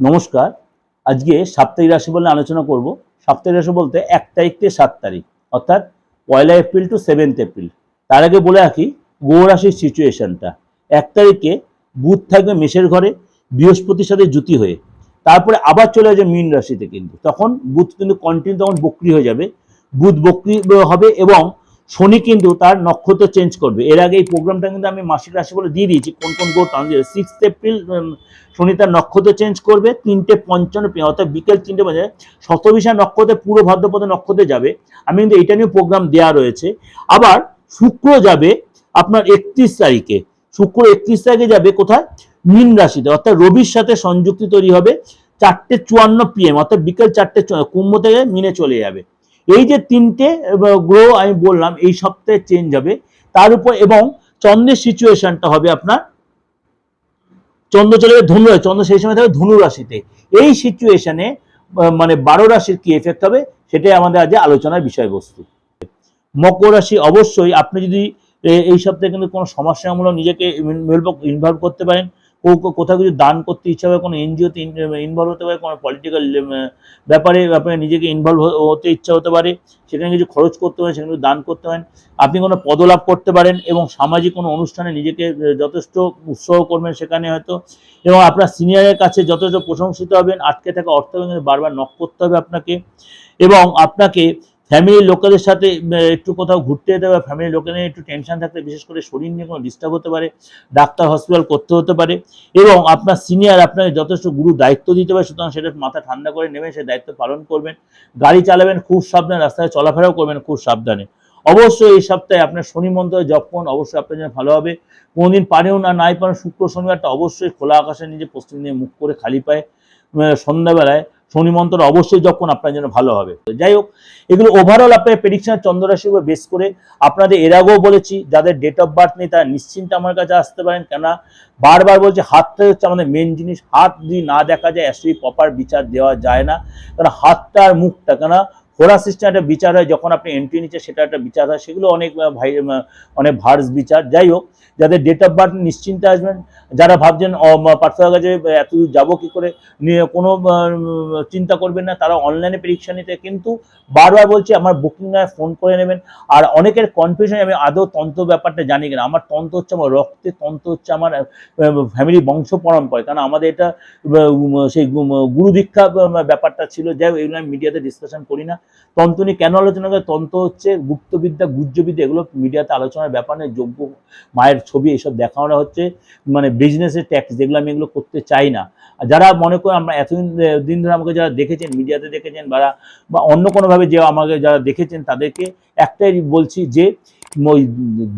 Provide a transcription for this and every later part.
নমস্কার। আজকে সাপ্তাহিক রাশি বলে আলোচনা করব। সাপ্তাহিক রাশি বলতে এক তারিখ থেকে সাত তারিখ, অর্থাৎ পয়লা এপ্রিল টু সেভেন্থ এপ্রিল। তার আগে বলে রাখি রাশির সিচুয়েশনটা এক তারিখে বুধ থাকবে মেষের ঘরে, বৃহস্পতির সাথে জুতি হয়ে। তারপরে আবার চলে যাবে মীন রাশিতে কিন্তু। তখন বুধ কিন্তু কন্টিনিউ তখন বক্রি হয়ে যাবে। বুধ বক্রি হবে এবং শনি কিন্তু তার নক্ষত্র চেঞ্জ করবে। এর আগে এই প্রোগ্রামটা কিন্তু আমি মাসিক রাশি বলে দিয়ে দিয়েছি, কোন কোন গ্রহ ট্রানজিট সিক্স এপ্রিল শনি তার নক্ষত্র চেঞ্জ করবে, তিনটে পঞ্চান্ন অর্থাৎ বিকেল তিনটে বাজে শতবিশা নক্ষত্রে পুরো ভাদ্রপদ নক্ষত্রে যাবে। আমি কিন্তু এটা নিয়ে প্রোগ্রাম দেওয়া রয়েছে। আবার শুক্র যাবে আপনার একত্রিশ তারিখে। শুক্র একত্রিশ তারিখে যাবে কোথায়? মীন রাশিতে, অর্থাৎ রবির সাথে সংযুক্তি তৈরি হবে, চারটে চুয়ান্ন পিএম অর্থাৎ বিকেল চারটে কুম্ভ থেকে মিনে চলে যাবে। এই যে তিনটে গ্রহ আমি বললাম, এই সপ্তাহে চেঞ্জ হবে। তার উপর এবং চন্দ্রের সিচুয়েশনটা হবে আপনার, চন্দ্র চলে যাবে ধনু চন্দ্র সেই সময় থাকবে ধনু রাশিতে। এই সিচুয়েশনে মানে বারো রাশির কি এফেক্ট হবে? সেটাই আমাদের আজ আলোচনার বিষয়বস্তু। মকর রাশি অবশ্যই, আপনি যদি এই সপ্তাহে কিন্তু কোনো সমস্যামূলক নিজেকে ইনভলভ করতে পারেন কোথাও কিছু দান করতে ইচ্ছা হবে কোনো এনজিওতে ইনভলভ হতে পারে, কোনো পলিটিক্যাল ব্যাপারে আপনার নিজেকে ইনভলভ হতে ইচ্ছা হতে পারে, সেখানে কিছু খরচ করতে পারেন, সেখানে দান করতে পারেন, আপনি কোনো পদলাভ করতে পারেন এবং সামাজিক কোনো অনুষ্ঠানে নিজেকে যথেষ্ট উৎসাহ করবেন সেখানে হয়তো এবং আপনার সিনিয়রের কাছে যথেষ্ট প্রশংসিত হবেন, আটকে থাকা অর্থ বারবার নক করতে হবে আপনাকে এবং আপনাকে ফ্যামিলির লোকেদের সাথে একটু কোথাও ঘুরতে যেতে হবে ফ্যামিলির লোকেদের একটু টেনশন থাকতে বিশেষ করে শরীর নিয়ে কোনো ডিস্টার্ব হতে পারে, ডাক্তার হসপিটাল করতে হতে পারে এবং আপনার সিনিয়র আপনাকে যথেষ্ট গুরু দায়িত্ব দিতে পারে, সুতরাং সেটা মাথা ঠান্ডা করে নেবেন সেই দায়িত্ব পালন করবেন, গাড়ি চালাবেন, খুব সাবধানে, রাস্তায় চলাফেরাও করবেন, খুব সাবধানে। অবশ্যই এই সপ্তাহে আপনার শনি মন্ত্র জপ করুন, অবশ্যই আপনার জন্য ভালো হবে। কোনোদিন পারেও না, নাই পারেন শুক্র শনিবারটা অবশ্যই খোলা আকাশের নিচে পশ্চিম দিয়ে মুখ করে খালি পায়ে সন্ধ্যাবেলায় শনি মন্ত্র অবশ্যই যখন আপনার জন্য ভালো হবে। যাই হোক, এগুলো ওভারঅল আপনার প্রেডিকশন চন্দ্ররাশির উপর বেস করে আপনাদের এর আগেও বলেছি, যাদের ডেট অফ বার্থ নেই তারা নিশ্চিন্তে আমার কাছে আসতে পারেন। কেননা বারবার বলছি হাতটাই হচ্ছে আমাদের মেন জিনিস, হাত যদি না দেখা যায় অ্যাকচুয়ালি প্রপার বিচার দেওয়া যায় না। কারণ হাতটা আর মুখটা কেন হোরা সিস্টেম একটা বিচার হয়, যখন আপনি এন্ট্রি নিচ্ছে সেটা একটা বিচার হয়। সেগুলো অনেক ভাই অনেক ভার্স বিচার। যাই হোক, যাদের ডেট অফ বার্থ নিশ্চিন্তে আসবেন, যারা ভাবছেন পার্থকার কাছে এত দূর যাব কি করে? নিয়ে কোনো চিন্তা করবেন না। তারা অনলাইনে পরীক্ষা নিতে, কিন্তু বারবার বলছি, আমার বুকিং নয় ফোন করে নেবেন। আর অনেকের কনফিউশন আমি আদৌ তন্ত্র ব্যাপারটা জানি কিনা। আমার তন্ত্র হচ্ছে, আমার রক্তে তন্ত্র হচ্ছে, আমার ফ্যামিলি বংশ পরম্পরায়। কারণ আমাদের এটা সেই গুম- গুরু দীক্ষা ব্যাপারটা ছিল। যাই হোক, এগুলো আমি মিডিয়াতে ডিসকাশন করি না। তন্ত্র নিয়ে কেন আলোচনা করে? তন্ত্র হচ্ছে গুপ্তবিদ্যা গুজ্জবিদ্যা এগুলো মিডিয়াতে আলোচনার ব্যাপার নেই যোগ্য মায়ের ছবি এসব দেখানো হচ্ছে মানে বিজনেসের ট্যাক্স যেগুলো আমি এগুলো করতে চাই না। যারা মনে করে আমরা এতদিন, দিন ধরে আমাকে যারা দেখেছেন, মিডিয়াতে দেখেছেন, বা বা অন্য কোনোভাবে যে আমাকে যারা দেখেছেন, তাদেরকে একটাই বলছি যে ওই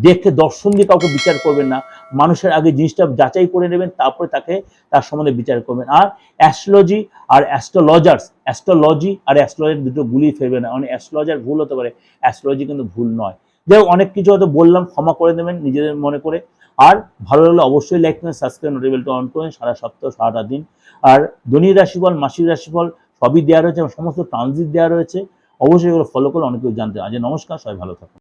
দেখে দর্শন দিয়ে কাউকে বিচার করবেন না। মানুষের আগে জিনিসটা যাচাই করে নেবেন, তারপরে তাকে তার সম্বন্ধে বিচার করবেন। আর অ্যাস্ট্রোলজি আর অ্যাস্ট্রোলজার্স অ্যাস্ট্রোলজি আর অ্যাস্ট্রোলজার দুটো গুলি ফেলবে না। অনেক অ্যাস্ট্রোলজার ভুল হতে পারে অ্যাস্ট্রোলজি কিন্তু ভুল নয়। যাই অনেক কিছু হয়তো বললাম, ক্ষমা করে দেবেন নিজেদের মনে করে। আর ভালো লাগলে অবশ্যই লাইক করবেন সাবস্ক্রাইব নোটিফিকেশনটা অন করেন, সারা সপ্তাহ, সারাটা দিন। আর দৈনিক রাশিফল মাসিক রাশিফল, সবই দেওয়া রয়েছে এবং সমস্ত ট্রানজিট দেওয়া রয়েছে। অবশ্যই এগুলো ফলো করে অনেক কিছু জানতে আজ নমস্কার, সবাই ভালো থাকুন।